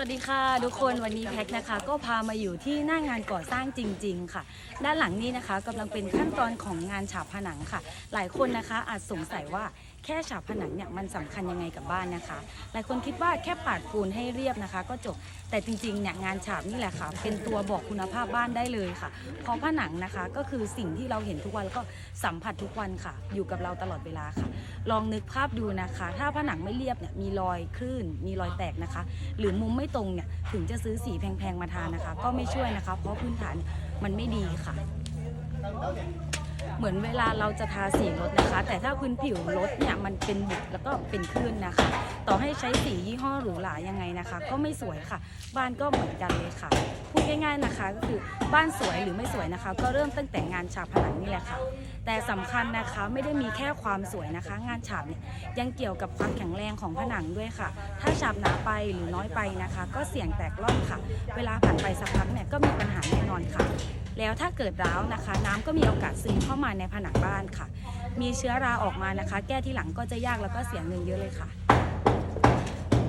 วัสดีค่ะทุกคนวันนี้แพ็คนะคะก็พามาอยู่ที่หน้างานก่อสร้างจริง ๆ ค่ะ ด้านหลังนี้นะคะกำลังเป็นขั้นตอนของงานฉาบผนังค่ะ หลายคนนะคะอาจสงสัยว่าแค่ฉาบผนังเนี่ยมันสำคัญยังไงกับบ้านนะคะ หลายคนคิดว่าแค่ปาดปูนให้เรียบนะคะ ก็จบแต่จริงๆเนี่ยงานฉาบนี่แหละค่ะ เป็นตัวบอกคุณภาพบ้านได้เลยค่ะ เพราะผนังนะคะก็คือสิ่งที่เราเห็นทุกวันแล้วก็สัมผัสทุกวันค่ะ อยู่กับเราตลอดเวลาค่ะ ลองนึกภาพดูนะคะ ถ้าผนังไม่เรียบเนี่ยมีรอยคลื่น มีรอยแตกนะคะ หรือมุมไม่ตรงเนี่ยถึงจะซื้อสีแพงๆมาทานนะคะ ก็ไม่ช่วยนะคะ เพราะพื้นฐานมันไม่ดีค่ะ เหมือนเวลาเราจะทาสีรถนะคะ แต่ถ้าพื้นผิวรถเนี่ยมันเป็นบุบแล้วก็เป็นคลื่นนะคะ ต่อให้ใช้สียี่ห้อหรูหรายังไงนะคะ ก็ไม่สวยค่ะ บ้านก็เหมือนกันเลยค่ะ พูดง่ายๆนะคะ ก็คือบ้านสวยหรือไม่สวยนะคะ ก็เริ่มตั้งแต่งานฉาบผนังนี่แหละค่ะ แต่สำคัญนะคะไม่ได้มีแค่ความสวยนะคะ งานฉาบเนี่ยยังเกี่ยวกับความแข็งแรงของผนังด้วยค่ะ ถ้าฉาบหนาไปหรือน้อยไปนะคะ ก็เสี่ยงแตกร่อนค่ะ เวลาผ่านไปสักพักเนี่ยก็มีปัญหาแน่นอนค่ะ แล้วถ้าเกิดร้าวนะคะ น้ำก็มีโอกาสซึมเข้ามาในผนังบ้านค่ะ มีเชื้อราออกมานะคะ แก้ที่หลังก็จะยากแล้วก็เสียเงินเยอะเลยค่ะ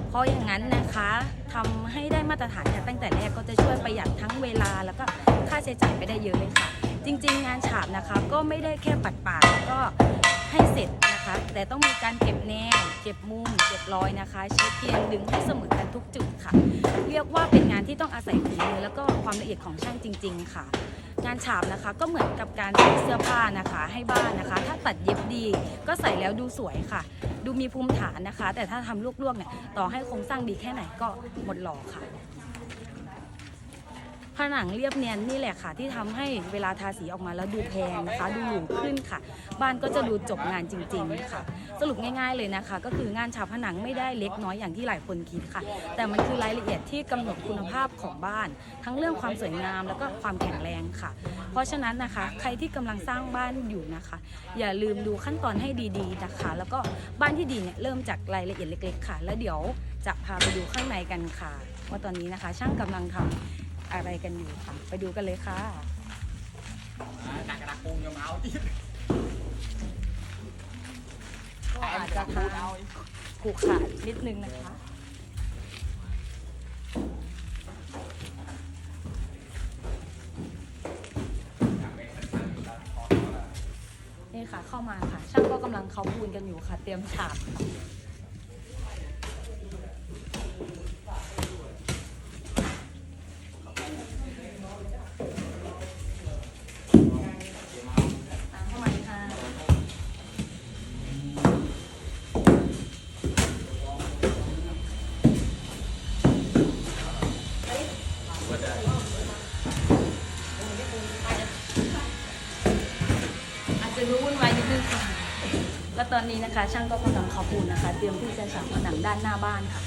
เพราะอย่างนั้นนะคะทำให้ได้มาตรฐานเนี่ยตั้งแต่แรกก็จะช่วยประหยัดทั้งเวลาแล้วก็ค่าใช้จ่ายไปได้เยอะเลยค่ะ จริง ๆ งานฉาบนะคะก็ไม่ได้แค่ปัดปาดแล้วก็ให้เสร็จ นะคะ แต่ต้องมีการเก็บแนวเก็บมุมเก็บรอยนะคะใช้เทียนดึงให้เสมอกันทุกจุดค่ะ เรียกว่าเป็นงานที่ต้องอาศัยฝีมือแล้วก็ความละเอียดของช่างจริง ๆ ค่ะ งานฉาบนะคะก็เหมือนกับการใส่เสื้อผ้านะคะ ให้บ้านนะคะ ถ้าตัดเย็บดีก็ใส่แล้วดูสวยค่ะ ดูมีภูมิฐานนะคะ แต่ถ้าทำลวกๆเนี่ยต่อให้โครงสร้างดีแค่ไหนก็หมดหล่อค่ะ ผนังเรียบเนียนนี่แหละค่ะ ที่ทำให้เวลาทาสีออกมาแล้วดูแพงนะคะ ดูหรูขึ้นค่ะ บ้านก็จะดูจบงานจริง ๆ ค่ะ สรุปง่าย ๆเลยนะคะ ก็คืองานฉาบผนังไม่ได้เล็กน้อยอย่างที่หลายคนคิดค่ะ แต่มันคือรายละเอียดที่กำหนดคุณภาพของบ้าน ทั้งเรื่องความสวยงามแล้วก็ความแข็งแรงค่ะ เพราะฉะนั้นนะคะ ใครที่กำลังสร้างบ้านอยู่นะคะ อย่าลืมดูขั้นตอนให้ดี ๆ นะคะ แล้วก็บ้านที่ดีเนี่ยเริ่มจากรายละเอียดเล็ก ๆ ค่ะ แล้วเดี๋ยวจะพาไปดูข้างในกันค่ะ ว่าตอนนี้นะคะ ช่างกำลังทำ อะไรกันอยู่ค่ะ ไปดูกันเลยค่ะหนักกระดักปูนยังเอาที่ก็อาจจะทางผูกขาดนิดนึงนะคะนี่ค่ะเข้ามาค่ะ ช่างก็กำลังเขาปูนกันอยู่ค่ะ เตรียมฉาบค่ะ วุ่นวายนิดนึงค่ะแล้วตอนนี้นะคะ ช่างก็กำลังขาปูนนะคะ เตรียมที่จะฉาบผนังด้านหน้าบ้านค่ะ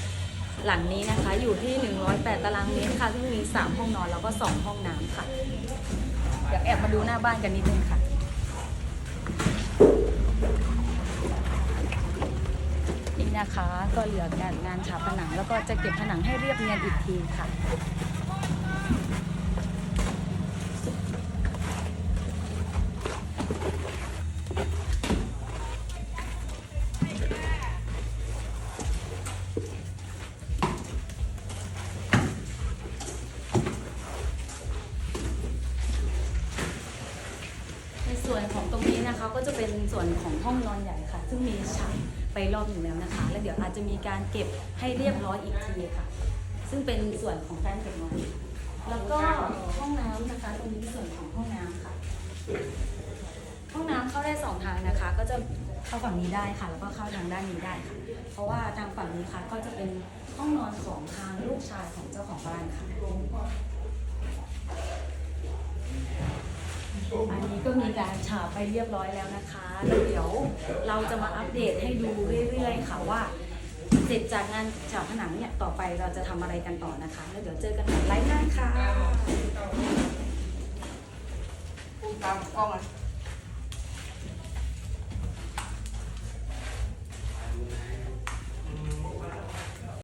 หลังนี้นะคะอยู่ที่ 108 ตารางเมตรค่ะ ซึ่งมี 3 ห้องนอนแล้วก็ 2 ห้องน้ำค่ะเดี๋ยวแอบมาดูหน้าบ้านกันนิดนึงค่ะนี่นะคะก็เหลืองานงานฉาบผนังแล้วก็จะเก็บผนังให้เรียบเนียนอีกทีค่ะ นะคะก็จะเป็นส่วนของห้องนอนใหญ่ค่ะ ซึ่งมีฉากไปรอบหนึ่งแล้วนะคะ แล้วเดี๋ยวอาจจะมีการเก็บให้เรียบร้อยอีกทีค่ะ ซึ่งเป็นส่วนของการเก็บนอนแล้วก็ห้องน้ำนะคะ ตรงนี้ส่วนของห้องน้ำค่ะ ห้องน้ำเข้าได้สองทางนะคะ ก็จะเข้าฝั่งนี้ได้ค่ะ แล้วก็เข้าทางด้านนี้ได้ค่ะ เพราะว่าทางฝั่งนี้ค่ะก็จะเป็นห้องนอนของทางลูกชายของเจ้าของบ้านค่ะ อันนี้ก็มีการฉาบไปเรียบร้อยแล้วนะคะแล้วเดี๋ยวเราจะมาอัปเดตให้ดูเรื่อยๆ ค่ะว่าเสร็จจากงานฉาบผนังเนี่ยต่อไปเราจะทำอะไรกันต่อนะคะ แล้วเดี๋ยวเจอกันใหม่ไลฟ์หน้าค่ะตามกล้องอะ